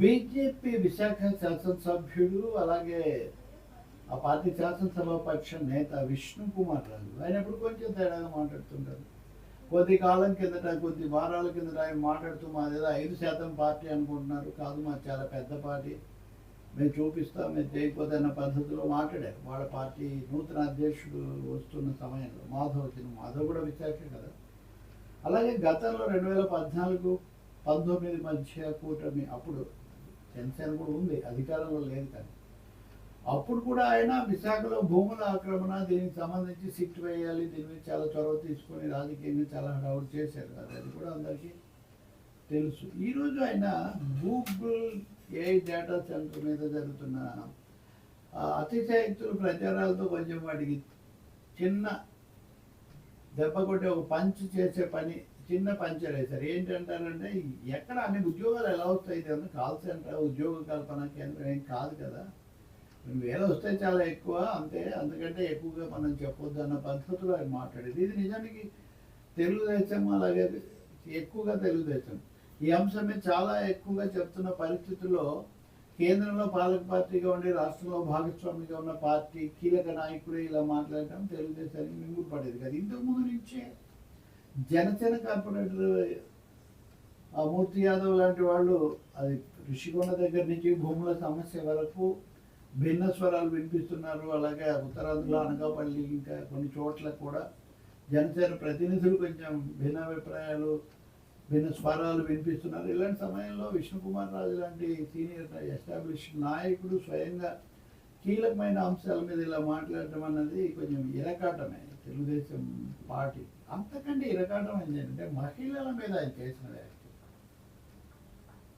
BJP Visakha శాసనసభ్యుడు అలాగే ఆ పార్టీ శాసనసభాపక్ష నేత విష్ణు కుమార్ రాజు. ఆయన ఎప్పుడు కొంచెం తేడాగా మాట్లాడుతుంటారు. కొద్ది కాలం కిందట కొద్ది వారాల కిందట ఆయన మాట్లాడుతూ మాదేదో ఐదు శాతం పార్టీ అనుకుంటున్నారు. కాదు మాది చాలా పెద్ద పార్టీ. మేము చూపిస్తాం మేము చేయకపోతే అన్న పద్ధతిలో మాట్లాడారు. వాళ్ళ పార్టీ నూతన అధ్యక్షుడు వస్తున్న సమయంలో. మాధవ్ వచ్చిన మాధవ్ కూడా విశాఖ కదా. అలాగే గతంలో రెండు వేల పద్నాలుగు పంతొమ్మిది మధ్య కూటమి అప్పుడు జనసేన కూడా ఉంది అధికారంలో లేదు కానీ. అప్పుడు కూడా ఆయన విశాఖలో భూముల ఆక్రమణ దీనికి సంబంధించి సిట్ వేయాలి దీని మీద చాలా చొరవ తీసుకొని రాజకీయంగా చాలా హడావుడు చేశారు అది కూడా అందరికీ తెలుసు. ఈరోజు ఆయన గూగుల్ ఏఐ డేటా సెంటర్ మీద జరుగుతున్న అతిశయక్తులు ప్రచారాలతో కొంచెం వాటికి చిన్న దెబ్బ కొట్టి ఒక పంచ్ చేసే పని చిన్న పంచర్ వేశారు ఏంటంటారంటే ఎక్కడ అన్ని ఉద్యోగాలు ఎలా వస్తాయి ఇది కాల్ సెంటర్ ఉద్యోగ కల్పన కేంద్రం ఏం కాదు కదా. రెండు వేలు వస్తే చాలా ఎక్కువ అంతే. అందుకంటే ఎక్కువగా మనం చెప్పొద్దు అన్న పద్ధతిలో ఆయన మాట్లాడేది. ఇది నిజానికి తెలుగుదేశం అలాగే ఎక్కువగా తెలుగుదేశం. ఈ అంశం మీద చాలా ఎక్కువగా చెప్తున్న పరిస్థితుల్లో కేంద్రంలో పాలక పార్టీగా ఉండి రాష్ట్రంలో భాగస్వామిగా ఉన్న పార్టీ కీలక నాయకుడే ఇలా మాట్లాడటం తెలుగుదేశానికి మింగుడు పడేది కదా. ఇంతకు ముందు నుంచే జనసేన కార్పొరేటర్ ఆ మూర్తి యాదవ్ లాంటి వాళ్ళు అది ఋషికొండ దగ్గర నుంచి భూముల సమస్య వరకు భిన్న స్వరాలు వినిపిస్తున్నారు. అలాగే ఉత్తరాంధ్రలో అనకాపల్లి ఇంకా కొన్ని చోట్ల కూడా జనసేన ప్రతినిధులు కొంచెం భిన్నాభిప్రాయాలు విన్న భిన్న స్వరాలు వినిపిస్తున్నారు. ఇలాంటి సమయంలో విష్ణుకుమార్ రాజు లాంటి సీనియర్ ఎస్టాబ్లిష్ నాయకుడు స్వయంగా కీలకమైన అంశాల మీద ఇలా మాట్లాడటం అన్నది కొంచెం ఇరకాటమే తెలుగుదేశం పార్టీ. అంతకంటే ఇరకాటం ఏంటంటే మహిళల మీద ఆయన చేసిన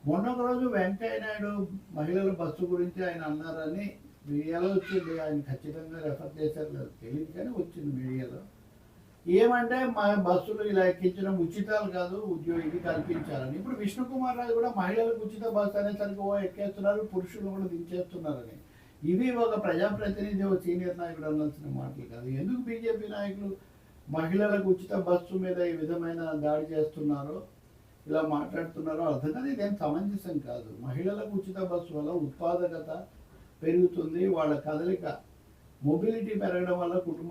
మొన్న ఒక రోజు వెంకయ్య నాయుడు మహిళల బస్సు గురించి ఆయన అన్నారని మీడియాలో వచ్చింది. ఆయన ఖచ్చితంగా రెఫర్ చేశారు. తెలియదు కానీ వచ్చింది మీడియాలో. ఏమంటే మా బస్సులు ఇలా ఎక్కించడం ఉచితాలు కాదు ఉద్యోగికి కల్పించాలని. ఇప్పుడు విష్ణుకుమార్ రాజు కూడా మహిళలకు ఉచిత బస్సు అనేసరికి ఓ ఎక్కేస్తున్నారు పురుషులు కూడా దించేస్తున్నారని. ఇవి ఒక ప్రజాప్రతినిధి ఒక సీనియర్ నాయకుడు అనాల్సిన మాటలు కాదు. ఎందుకు బీజేపీ నాయకులు మహిళలకు ఉచిత బస్సు మీద ఈ విధమైన దాడి చేస్తున్నారో ఇలా మాట్లాడుతున్నారో అర్థం కాదు. ఇదేం సమంజసం కాదు. మహిళలకు ఉచిత బస్సు వల్ల ఉత్పాదకత పెరుగుతుంది వాళ్ళ కదలిక మొబిలిటీ పెరగడం వల్ల కుటుంబ